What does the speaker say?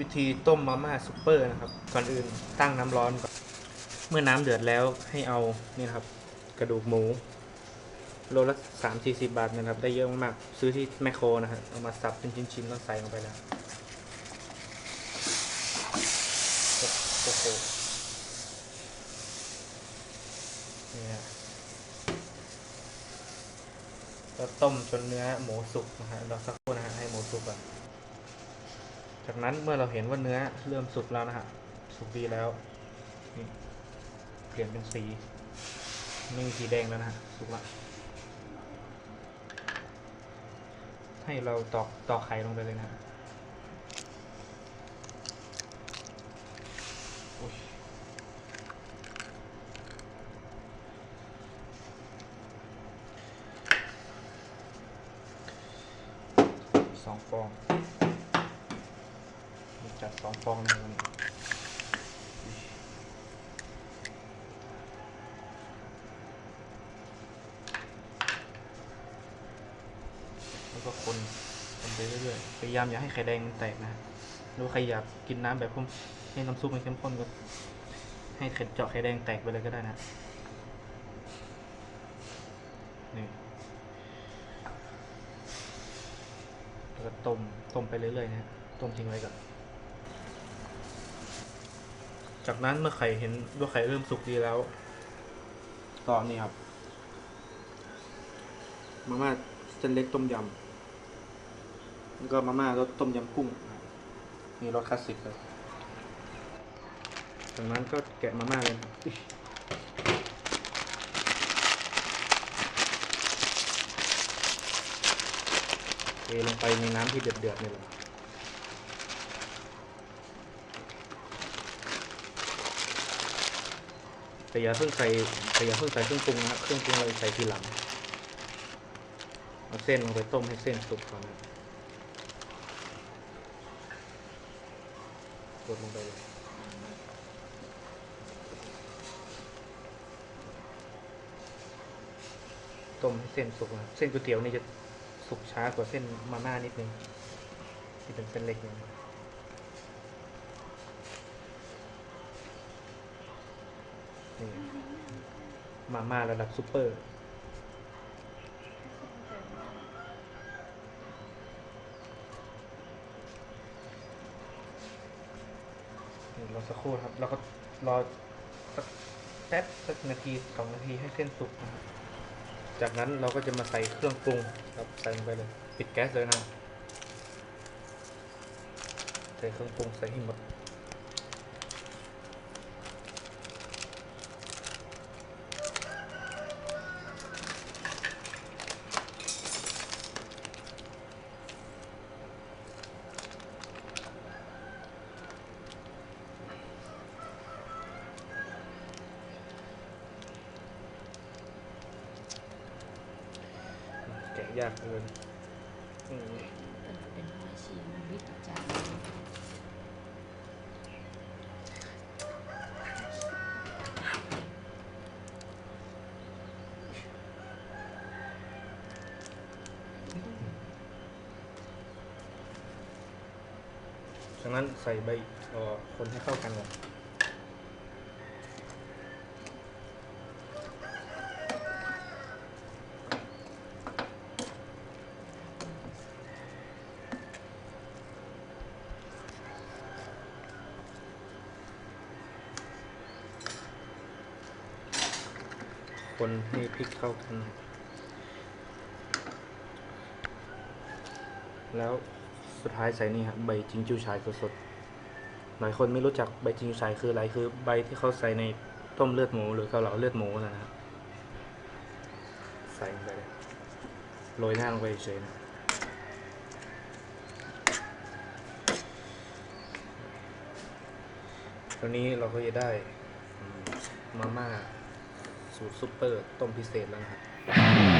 วิธีต้มมาม่าซุปเปอร์นะครับ ก่อนอื่นตั้งน้ำร้อนก่อน เมื่อน้ำเดือดแล้วให้เอานี่นครับ กระดูกหมูโลละสามสี่สิบาทนะครับ ได้เยอะมากซื้อที่แมคโครนะฮะเอามาสับเป็นชิ้นๆแล้วใส่ลงไปแล้วโอ้โหนี่ฮะแล้วต้มจนเนื้อหมูสุกนะฮะเราสักครู่นะฮะให้หมูสุกก่อน จากนั้นเมื่อเราเห็นว่าเนื้อเริ่มสุกแล้วนะฮะสุกดีแล้วนี่เปลี่ยนเป็นสีไม่มีสีแดงแล้วนะฮะสุกละให้เราตอกตอกไข่ลงไปเลยนะสองฟอง จัดสองฟองนวันนี้แล้วก็คนคนไปเรื่อยๆพยายามอย่าให้ไข่แดงมันแตกนะหรือว่าใครอยากกินน้ำแบบพุ่มให้น้ำซุปมันเข้มข้นก็ให้ไข่เจาะไข่แดงแตกไปเลยก็ได้นะนี่แล้วก็ต้ม ต้มไปเรื่อยๆนะ ต้มทิ้งไว้ก่อน จากนั้นเมื่อไข่เห็นว่าไข่เริ่มสุกดีแล้วก็นี่ครับ มาม่าเส้นเล็กต้มยำแล้วก็มาม่ารสต้มยำกุ้งนะครับนี่รสคลาสสิกเลยจากนั้นก็แกะมาม่าเลยนะครับอุ๊ยเทลงไปในน้ำที่เดือดๆนี่เลย แต่อย่าเพิ่งใส่แต่อย่าเพิ่งใส่เครื่องปรุงนะครับเครื่องปรุงเราใส่ทีหลังเอาเส้นลงไปต้มให้เส้นสุกก่อนนะกดลงไปเลยต้มให้เส้นสุกนะเส้นก๋วยเตี๋ยวนี่จะสุกช้ากว่าเส้นมาม่านิดนึงที่เป็นเส้นเล็กเนี่ยนี่ มาม่าระดับซุปเปอร์ รอสักครู่ครับ แล้วก็รอสักแป๊บสักนาทีสองนาทีให้เส้นสุกนะครับ จากนั้นเราก็จะมาใส่เครื่องปรุงครับใส่ลงไปเลย ปิดแก๊สเลยนะ ใส่เครื่องปรุงใส่ให้หมด ยากเกินอืมเป็นหัวชีวิตจารจากนั้นใส่ใบรอคนให้เข้ากันก่อน คนให้พริกเข้ากัน แล้วสุดท้ายใส่นี่ครับใบจิงจูชายสดๆหลายคนไม่รู้จักใบจิงจูชายคืออะไรคือใบที่เขาใส่ในต้มเลือดหมูหรือเกาเหลาเลือดหมูนะครับใส่ลงไปเลยโรยหน้าลงไปเฉยๆนะตอนนี้เราก็จะได้มาม่า สูตรซุปเปอร์ต้มพิเศษแล้วนะครับ